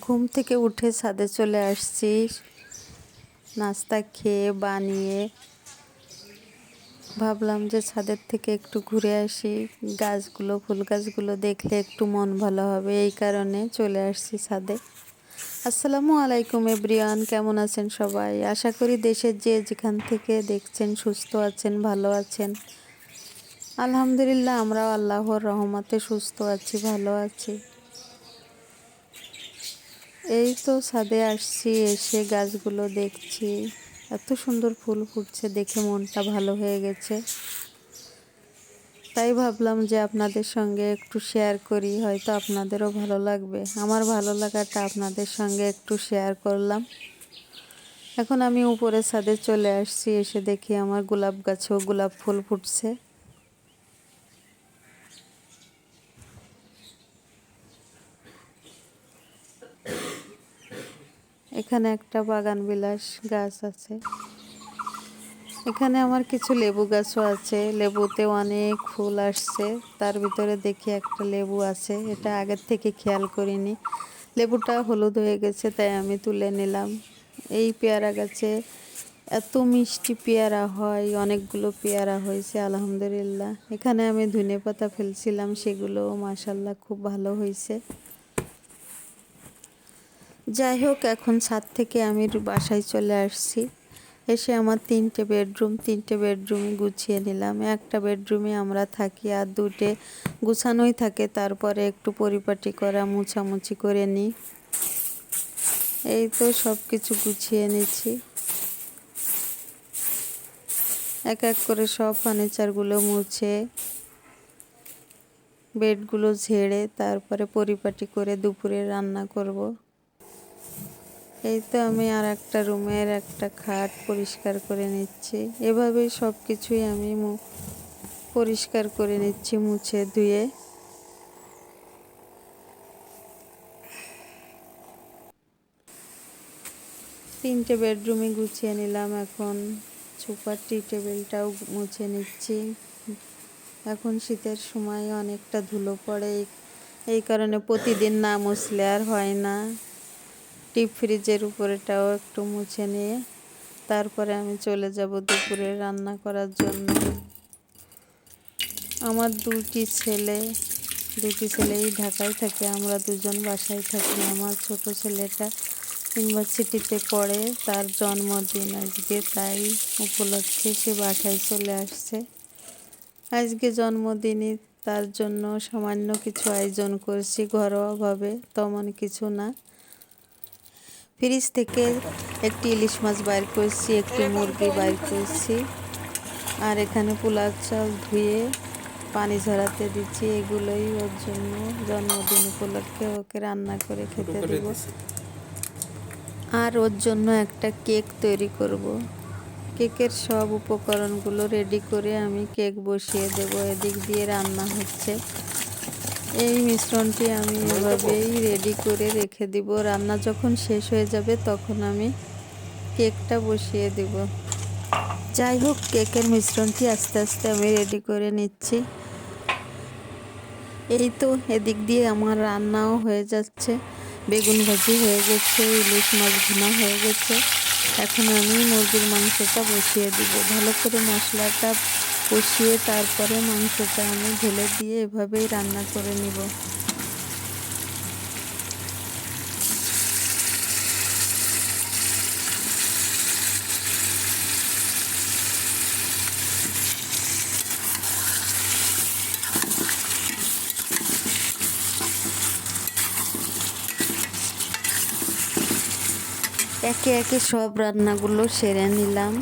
ঘুম থেকে উঠে ছাদে চলে আসছি। নাস্তা খেয়ে, বানিয়ে। ভাবলাম যে ছাদের থেকে একটু ঘুরে আসি। গাছগুলো, ফুল গাছগুলো দেখলে একটু মন ভালো হবে, এই কারণে চলে আসছি ছাদে। আসসালামু আলাইকুম এব্রিয়ান কেমন আছেন সবাই? আশা করি দেশের যে যেখান থেকে দেখছেন, সুস্থ আছেন, ভালো আছেন। আলহামদুলিল্লাহ, আমরাও আল্লাহর রহমতে সুস্থ আছি, ভালো আছি। এই তো ছাদে আসছি, এসে গাছগুলো দেখছি। এত সুন্দর ফুল ফুটছে, দেখে মনটা ভালো হয়ে গেছে। তাই ভাবলাম যে আপনাদের সঙ্গে একটু শেয়ার করি, হয়তো আপনাদেরও ভালো লাগবে। আমার ভালো লাগাটা আপনাদের সঙ্গে একটু শেয়ার করলাম। এখন আমি উপরে ছাদে চলে আসছি, এসে দেখি আমার গোলাপ গাছেও গোলাপ ফুল ফুটছে। এখানে একটা বাগান বিলাস গাছ আছে। এখানে আমার কিছু লেবু গাছও আছে। লেবুতে অনেক ফুল আসছে। তার ভিতরে দেখি একটা লেবু আছে। এটা আগের থেকে খেয়াল করিনি। লেবুটা হলুদ হয়ে গেছে, তাই আমি তুলে নিলাম। এই পেয়ারা গাছে এত মিষ্টি পেয়ারা হয়, অনেকগুলো পেয়ারা হয়েছে, আলহামদুলিল্লাহ। এখানে আমি ধনে পাতা ফেলছিলাম, সেগুলো মাসাল্লাহ খুব ভালো হয়েছে। যাই হোক, এখন ছাদ থেকে আমি বাসায় চলে আসছি। এসে আমার তিনটে বেডরুম, তিনটে বেডরুমই গুছিয়ে নিলাম। একটা বেডরুমে আমরা থাকি আর দুটে গুছানোই থাকে। তারপরে একটু পরিপাটি করা, মুছামুছি করে নিই। এই তো সব কিছু গুছিয়ে নিচ্ছি। এক এক করে সব ফার্নিচারগুলো মুছে, বেডগুলো ঝেড়ে, তারপরে পরিপাটি করে দুপুরে রান্না করব। এই তো আমি আর একটা রুমের একটা খাট পরিষ্কার করে নিচ্ছি। এভাবেই সব কিছুই আমি পরিষ্কার করে নিচ্ছি মুছে ধুয়ে। তিনটে বেডরুমে গুছিয়ে নিলাম এখন। সুপার টি টেবিলটাও মুছে নিচ্ছি। এখন শীতের সময় অনেকটা ধুলো পড়ে, এই কারণে প্রতিদিন না মুছলে আর হয় না। ডিপ ফ্রিজের উপরেটাও একটু মুছে নিয়ে তারপরে আমি চলে যাব দুপুরে রান্না করার জন্য। আমার দুটি ছেলে, দুটি ছেলেই ঢাকায় থাকে, আমরা দুজন বাসায় থাকি। আমার ছোট ছেলেটা ইউনিভার্সিটিতে পড়ে, তার জন্মদিন আজকে, তাই উপলক্ষে সে বাসায় চলে আসছে। আজকে জন্মদিনে তার জন্য সামান্য কিছু আয়োজন করছি, ঘরোয়াভাবে, তেমন কিছু না। ফ্রিজ থেকে একটি ইলিশ মাছ বাইর করছি একটি মুরগি বাইর করছি। আর এখানে পোলাও চাল ধুয়ে পানি ঝরাতে দিচ্ছি। এগুলোই ওর জন্য জন্মদিন উপলক্ষে ওকে রান্না করে খেতে দেবো। আর ওর জন্য একটা কেক তৈরি করব। কেকের সব উপকরণগুলো রেডি করে আমি কেক বসিয়ে দেব। এদিক দিয়ে রান্না হচ্ছে। এই মিশ্রণটি আমি এভাবেই রেডি করে রেখে দিব। রান্না যখন শেষ হয়ে যাবে তখন আমি কেকটা বসিয়ে দেব। যাই হোক, কেকের মিশ্রণটি আস্তে আস্তে আমি রেডি করে নিচ্ছি। এই তো, এদিক দিয়ে আমার রান্নাও হয়ে যাচ্ছে। বেগুন ভাজি হয়ে গেছে, ইলিশ মাছ ভুনা হয়ে গেছে। এখন আমি মুরগির মাংসটা বসিয়ে দিব। ভালো করে মশলাটা কষিয়ে তারপরে মাংসটা আমি ঢেলে দিয়ে এভাবেই রান্না করে নিব। একে একে সব রান্নাগুলো সেরে নিলাম।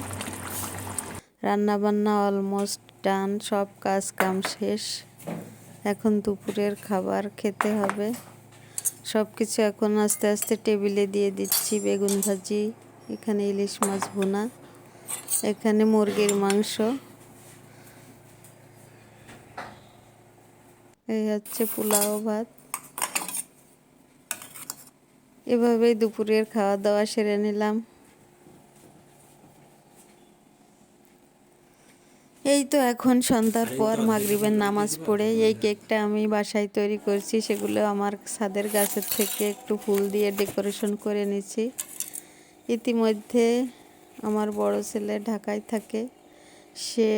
রান্না বান্না অলমোস্ট ডান সব কাজ কাম শেষ। এখন দুপুরের খাবার খেতে হবে। সব কিছু এখন আস্তে আস্তে টেবিলে দিয়ে দিচ্ছি বেগুন ভাজি, এখানে ইলিশ মাছ ভুনা, এখানে মুরগির মাংস। এই হচ্ছে পোলাও ভাত। এভাবেই দুপুরের খাওয়া দাওয়া সেরে নিলাম এই তো এখন সন্ধ্যার পর মাগরিবের নামাজ পড়ে এই কেকটা আমি বাসায় তৈরি করছি সেগুলো আমার ছাদের গাছের থেকে একটু ফুল দিয়ে ডেকোরেশন করে নিয়েছি। ইতিমধ্যে আমার বড় ছেলে ঢাকায় থাকে। সে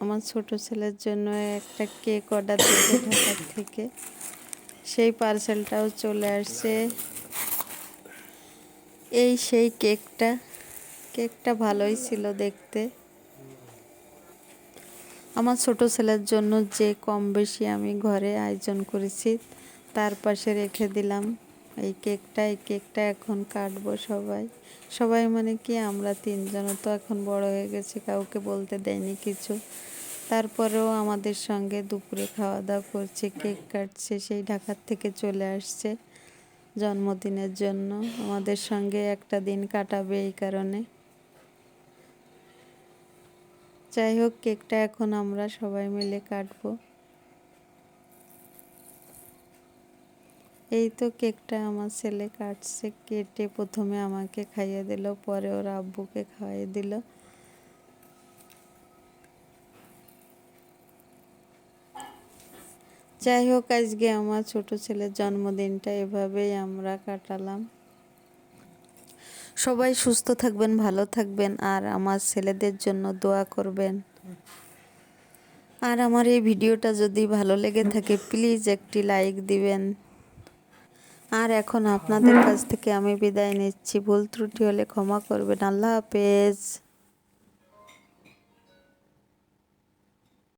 আমার ছোট ছেলের জন্য একটা কেক অর্ডার দিয়েছে ঢাকার থেকে। সেই পার্সেলটাও চলে আসছে। এই সেই কেকটা কেকটা ভালোই ছিল দেখতে। আমার ছোট ছেলের জন্য যে কম বেশি আমি ঘরে আয়োজন করেছি, তার পাশে রেখে দিলাম। এই কেকটা এই কেকটা এখন কাটবো সবাই। সবাই মানে কি, আমরা তিনজনও তো এখন বড় হয়ে গেছি, কাউকে বলতে দেয়নি কিছু। তারপরেও আমাদের সঙ্গে দুপুরে খাওয়া দাওয়া করছে, কেক কাটছে, সেই ঢাকার থেকে চলে আসছে জন্মদিনের জন্য। আমাদের সঙ্গে একটা দিন কাটাবে এই কারণে। যাই হোক, কেকটা এখন আমরা সবাই মিলে কাটবো। এই তো কেকটা আমার ছেলে কাটছে, কেটে প্রথমে আমাকে খাইয়ে দিল, পরে ওর আব্বুকে খাইয়ে দিল। যাই হোক, আজকে আমার ছোট ছেলের জন্মদিনটা এভাবেই আমরা কাটালাম। সবাই সুস্থ থাকবেন, ভালো থাকবেন আর আমার ছেলেদের জন্য দোয়া করবেন। আর আমার এই ভিডিওটা যদি ভালো লেগে থাকে প্লিজ একটি লাইক দিবেন। আর এখন আপনাদের কাছ থেকে আমি বিদায় নিচ্ছি। ভুল ত্রুটি হলে ক্ষমা করবেন। আল্লাহ হাফেজ।